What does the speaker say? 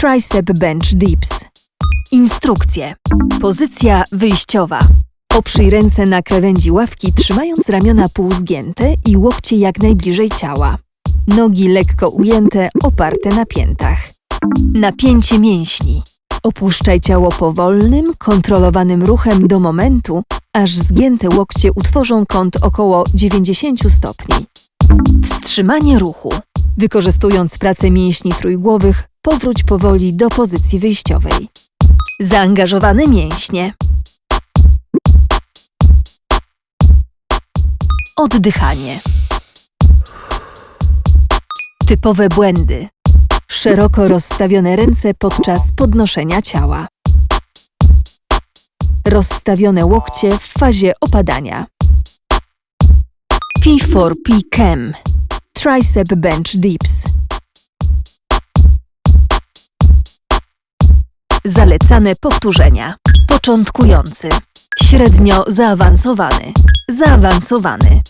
Tricep Bench Dips. Instrukcje. Pozycja wyjściowa. Oprzyj ręce na krawędzi ławki, trzymając ramiona półzgięte i łokcie jak najbliżej ciała. Nogi lekko ujęte, oparte na piętach. Napięcie mięśni. Opuszczaj ciało powolnym, kontrolowanym ruchem do momentu, aż zgięte łokcie utworzą kąt około 90 stopni. Wstrzymanie ruchu. Wykorzystując pracę mięśni trójgłowych, powróć powoli do pozycji wyjściowej. Zaangażowane mięśnie. Oddychanie. Typowe błędy. Szeroko rozstawione ręce podczas podnoszenia ciała. Rozstawione łokcie w fazie opadania. P4P Cam Tricep Bench Dips. Zalecane powtórzenia. Początkujący. Średnio zaawansowany. Zaawansowany